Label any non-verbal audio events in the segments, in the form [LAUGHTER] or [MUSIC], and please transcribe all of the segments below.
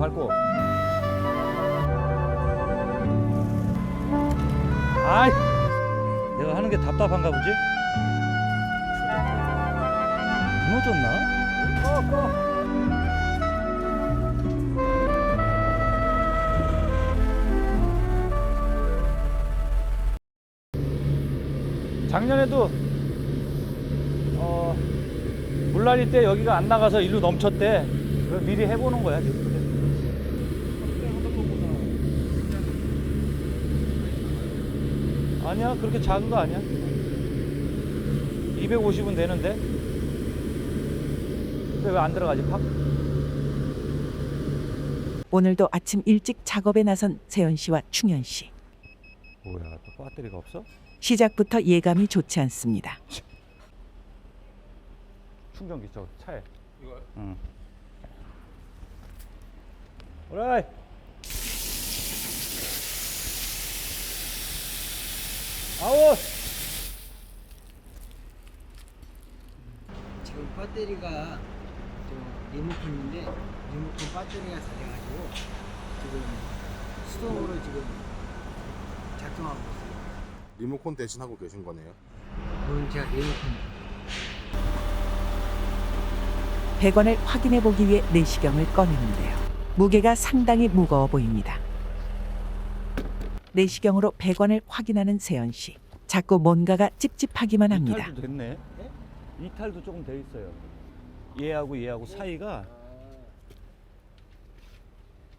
밟고. 아이, 내가 하는 게 답답한가 보지? 무너졌나? 작년에도 어, 물난리 때 여기가 안 나가서 일로 넘쳤대. 미리 해보는 거야 지금. 아니야 그렇게 작은 거 아니야. 250은 되는데. 근데 왜 안 들어가지 팍? 오늘도 아침 일찍 작업에 나선 세연 씨와 충현 씨. 뭐야 또 배터리가 없어? 시작부터 예감이 좋지 않습니다. 충전기 저 차에. 이거요? 응. 오라이. 아웃. 지금 배터리가 저 리모컨인데 리모컨 배터리가 닳아가지고 지금 수동으로 지금 작동하고 있어요. 리모컨 대신 하고 계신 거네요. 오늘 제가 리모컨 100원을 확인해 보기 위해 내시경을 꺼내는데요. 무게가 상당히 무거워 보입니다. 내시경으로 100원을 확인하는 세연 씨. 자꾸 뭔가가 찝찝하기만 합니다. 이탈도 됐네. 이탈도 조금 돼 있어요. 얘하고 얘하고 사이가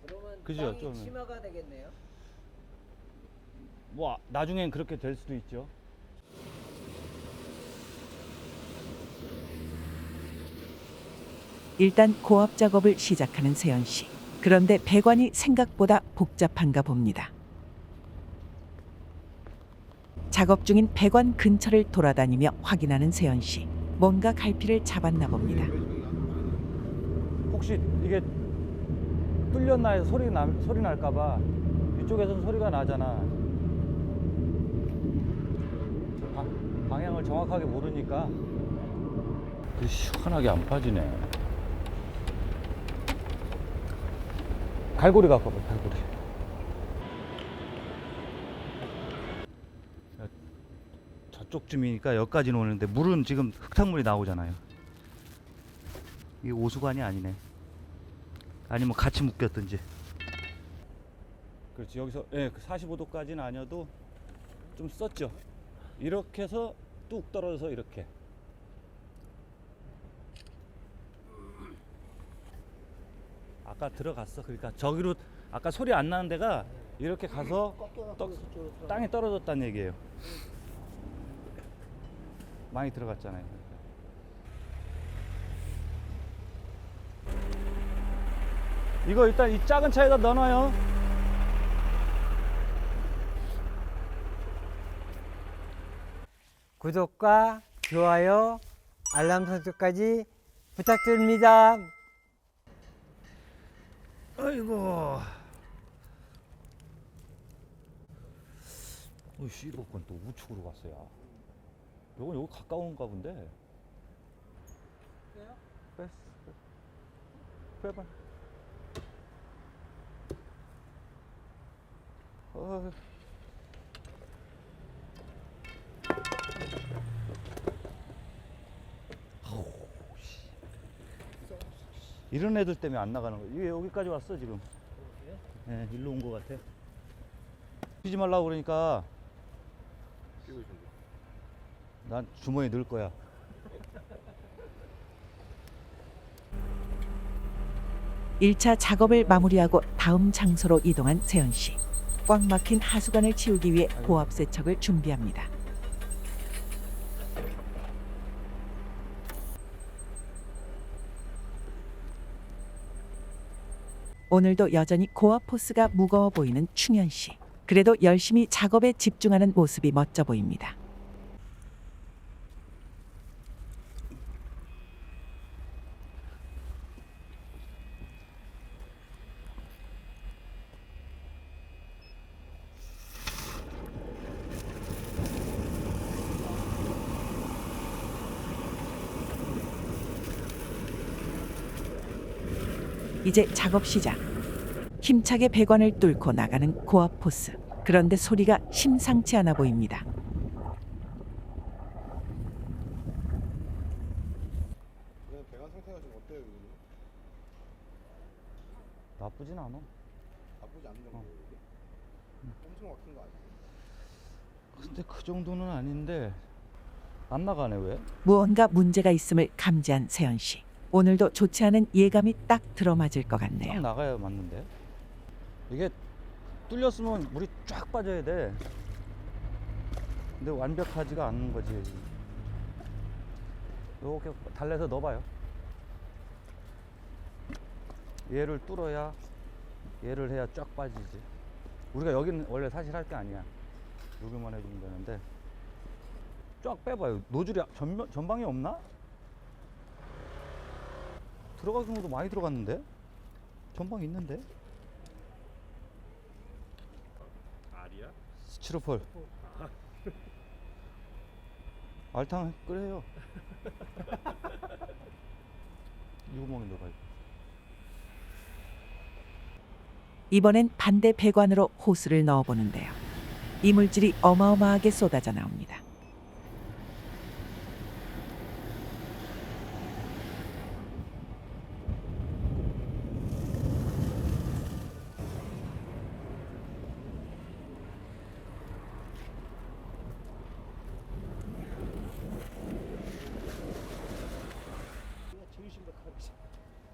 그러면 그죠, 땅이 좀. 심화가 되겠네요. 뭐 나중엔 그렇게 될 수도 있죠. 일단 고압 작업을 시작하는 세연 씨. 그런데 배관이 생각보다 복잡한가 봅니다. 작업 중인 배관 근처를 돌아다니며 확인하는 세연 씨. 뭔가 갈피를 잡았나 봅니다. 혹시 이게 뚫렸나 해서 소리 나, 소리 날까봐 이쪽에서는 소리가 나잖아. 방, 방향을 정확하게 모르니까 그 시원하게 안 빠지네. 갈고리 갖고 와봐, 갈고리. 야, 저 쪽쯤이니까 여기까지는 오는데 물은 지금 흙탕물이 나오잖아요. 이게 오수관이 아니네. 아니면 같이 묶였든지. 그렇지 여기서 예, 45도까지는 아니어도 좀 썼죠. 이렇게 해서 뚝 떨어져서 이렇게. 아까 들어갔어. 그러니까 저기로 아까 소리 안 나는 데가 이렇게 가서 떡, 땅에 떨어졌다는 얘기예요. 많이 들어갔잖아요. 이거 일단 이 작은 차에다 넣어놔요. 구독과 좋아요, 알람 설정까지 부탁드립니다. 아이고. 어이씨, 이거 건또 우측으로 갔어요. 요건 여기 가까운가 본데. 빼요? 뺐어. 빼봐. 어. 이런 애들 때문에 안 나가는 거야. 이게 여기까지 왔어 지금. 예, 일로 온거 같아. 뛰지 말라고 그러니까 난 주머니에 넣을 거야. 일차 작업을 마무리하고 다음 장소로 이동한 세연 씨. 꽉 막힌 하수관을 치우기 위해 고압 세척을 준비합니다. 오늘도 여전히 고압 포스가 무거워 보이는 충현 씨. 그래도 열심히 작업에 집중하는 모습이 멋져 보입니다. 이제 작업 시작. 힘차게 배관을 뚫고 나가는 고압 포스. 그런데 소리가 심상치 않아 보입니다. 배관 상태가 지금 어때요? 여기? 나쁘진 않아. 나쁘지 않은 정도예요. 이게? 엄청 막힌 거 아니에요? 근데 그 정도는 아닌데 안 나가네 왜? 무언가 문제가 있음을 감지한 세연 씨. 오늘도 좋지 않은 예감이 딱 들어맞을 것쫙 같네요. 나가야 맞는데? 이게 뚫렸으면 물이 쫙 빠져야 돼. 근데 완벽하지가 않은 거지. 이렇게 달래서 넣어봐요. 얘를 뚫어야 얘를 해야 쫙 빠지지. 우리가 여기는 원래 사실 할 게 아니야. 여기만 해주면 되는데. 쫙 빼봐요. 노즐이 전, 전방에 없나? 들어가는 것도 많이 들어갔는데 전방 있는데 알이야? 스티로폴 [LAUGHS] 알탕 끓여요 유구멍이 들어가 있고 이번엔 반대 배관으로 호스를 넣어보는데요. 이물질이 어마어마하게 쏟아져 나옵니다.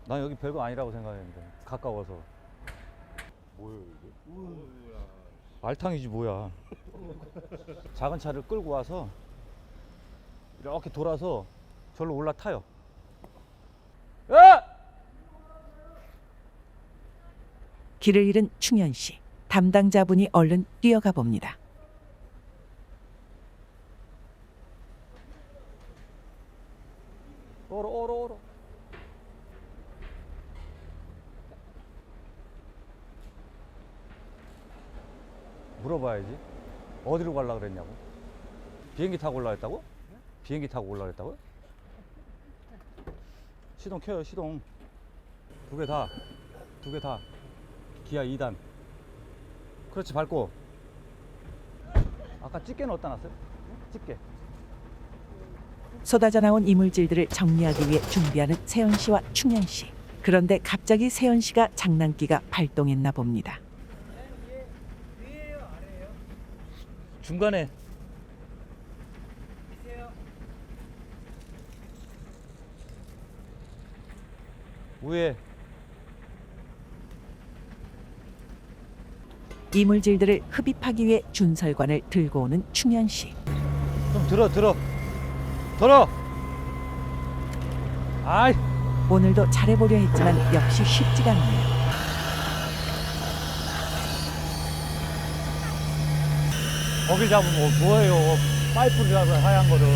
난 여기 별거 아니라고 생각했는데 가까워서 뭐예요 이게? 알탕이지 뭐야 작은 차를 끌고 와서 이렇게 돌아서 절로 올라타요 야! 길을 잃은 충현 씨. 담당자분이 얼른 뛰어가 봅니다. 얼어 얼어 얼어 물어봐야지 어디로 가려고 그랬냐고 비행기 타고 올라 했다고? 비행기 타고 올라 했다고? 시동 켜요 시동 두 개 다 두 개 다 기아 2단 그렇지 밟고 아까 집게는 어디다 놨어요? 집게 쏟아져 나온 이물질들을 정리하기 위해 준비하는 세연 씨와 충현 씨. 그런데 갑자기 세연 씨가 장난기가 발동했나 봅니다. 중간에. 위에. 이물질들을 흡입하기 위해 준설관을 들고 오는 충현 씨. 좀 들어 들어. 들어. 아이. 오늘도 잘해보려 했지만 역시 쉽지가 않네요. 거기 잡으면 뭐- 뭐예요? 파이프를 잡으라 하얀 거를.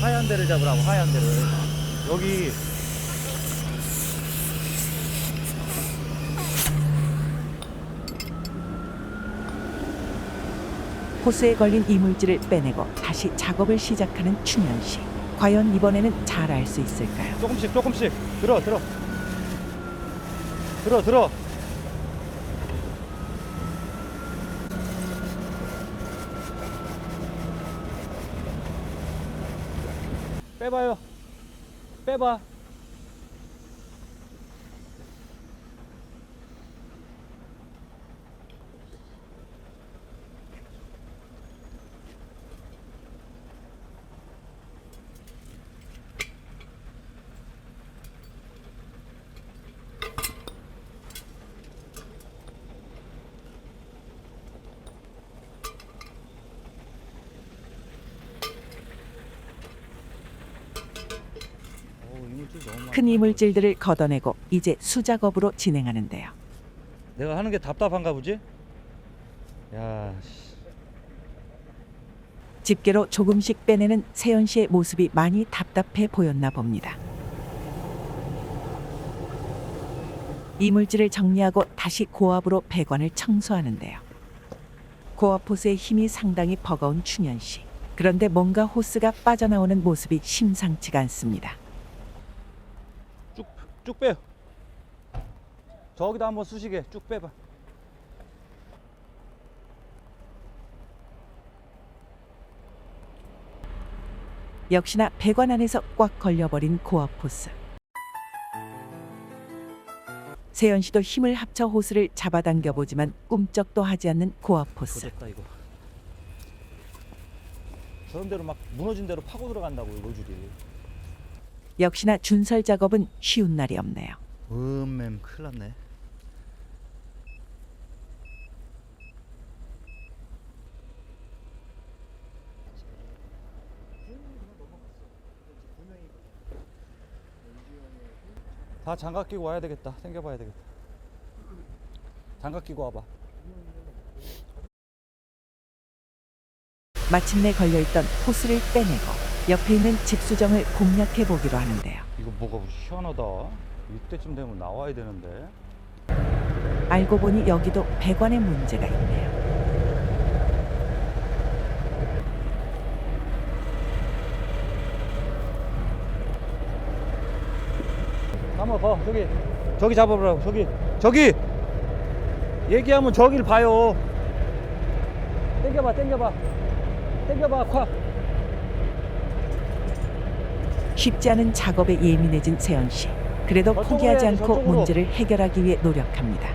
하얀 데를 잡으라고 하얀 데를. 여기. 호스에 걸린 이물질을 빼내고 다시 작업을 시작하는 충현 씨. 과연 이번에는 잘 알 수 있을까요? 조금씩 조금씩. 들어 들어. 들어 들어 빼봐요. 빼봐 어우, 이물질 너무 많아. 큰 이물질들을 걷어내고 이제 수작업으로 진행하는데요. 내가 하는 게 답답한가 보지? 야, 씨. 집게로 조금씩 빼내는 세연 씨의 모습이 많이 답답해 보였나 봅니다. 이물질을 정리하고 다시 고압으로 배관을 청소하는데요. 고압 호스의 힘이 상당히 버거운 충현 씨. 그런데 뭔가 호스가 빠져나오는 모습이 심상치가 않습니다. 쭉, 쭉 빼요. 저기다 한번 쑤시게 쭉 빼봐. 역시나 배관 안에서 꽉 걸려버린 고압 호스. 세연 씨도 힘을 합쳐 호스를 잡아당겨 보지만 꿈쩍도 하지 않는 고압 호스. 도됐다 이거. 저런 대로 막 무너진 대로 파고 들어간다고 요 노즐이. 역시나 준설 작업은 쉬운 날이 없네요. 음맴 큰일 났네. 다 장갑 끼고 와야 되겠다. 당겨봐야 되겠다. 장갑 끼고 와봐. 마침내 걸려있던 호스를 빼내고 옆에 있는 집수정을 공략해 보기로 하는데요. 이거 뭐가 희한하다. 이때쯤 되면 나와야 되는데. 알고 보니 여기도 배관에 문제가 있네요. 한번 거 저기 저기 잡아보라고 저기 저기 얘기하면 저길 봐요 땡겨봐 땡겨봐 땡겨봐 콱 쉽지 않은 작업에 예민해진 세연 씨. 그래도 포기하지 않고. 문제를 해결하기 위해 노력합니다.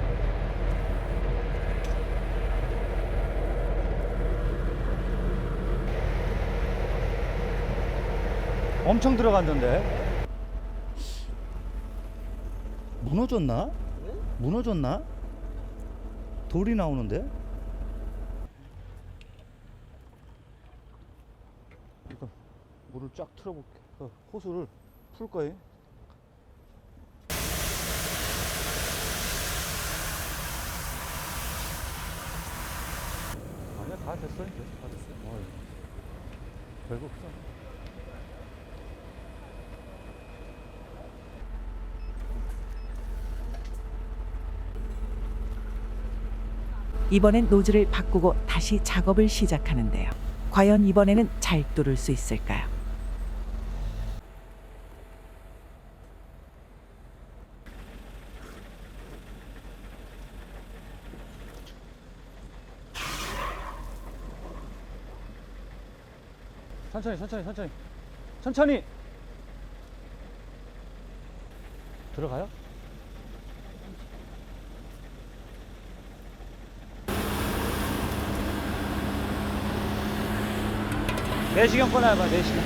엄청 들어갔는데 무너졌나? 무너졌나? 돌이 나오는데? 물을 쫙 틀어볼게 어, 호수를 풀 거예요. 아니야 다 됐어 이제 다 됐어 어, 별거 없어. 이번엔 노즐을 바꾸고 다시 작업을 시작하는데요. 과연 이번에는 잘 뚫을 수 있을까요? 천천히 천천히 천천히. 천천히. 들어가요? 내시경 꺼내봐 내시경.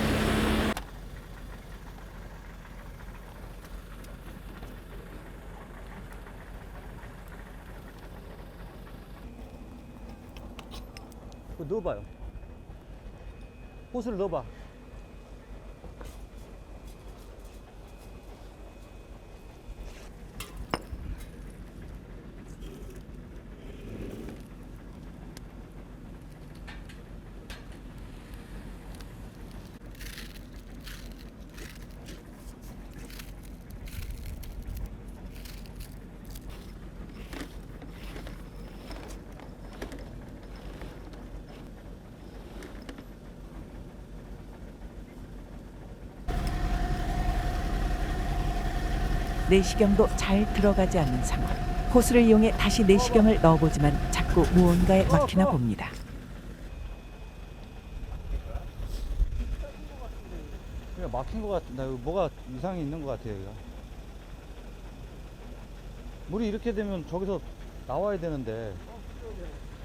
그거 넣어봐요 호스를 넣어봐 내시경도 잘 들어가지 않는 상황. 호스를 이용해 다시 내시경을 넣어보지만 자꾸 무언가에 막히나 봅니다. 그냥 막힌 것 같은데 뭐가 이상이 있는 것 같아요 여기가 물이 이렇게 되면 저기서 나와야 되는데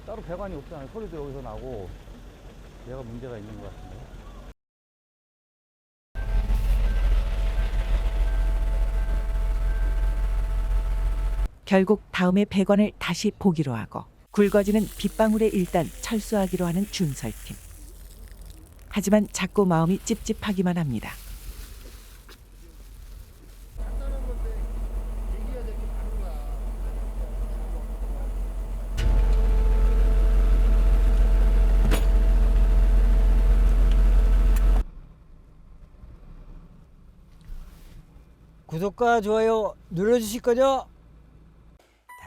따로 배관이 없잖아요 소리도 여기서 나고 얘가 문제가 있는 것 같은데 결국 다음에 배관을 다시 보기로 하고 굵어지는 빗방울에 일단 철수하기로 하는 준설팀. 하지만 자꾸 마음이 찝찝하기만 합니다. 구독과 좋아요 눌러주실 거죠?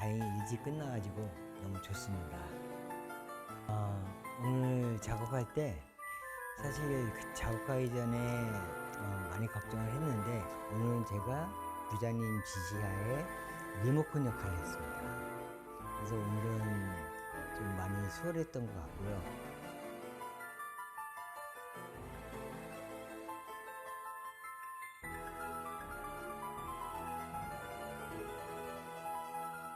다행히 일찍 끝나가지고 너무 좋습니다. 어, 오늘 작업할 때 사실 그 작업하기 전에 어, 많이 걱정을 했는데 오늘은 제가 부장님 지시하에 리모컨 역할을 했습니다. 그래서 오늘은 좀 많이 수월했던 것 같고요.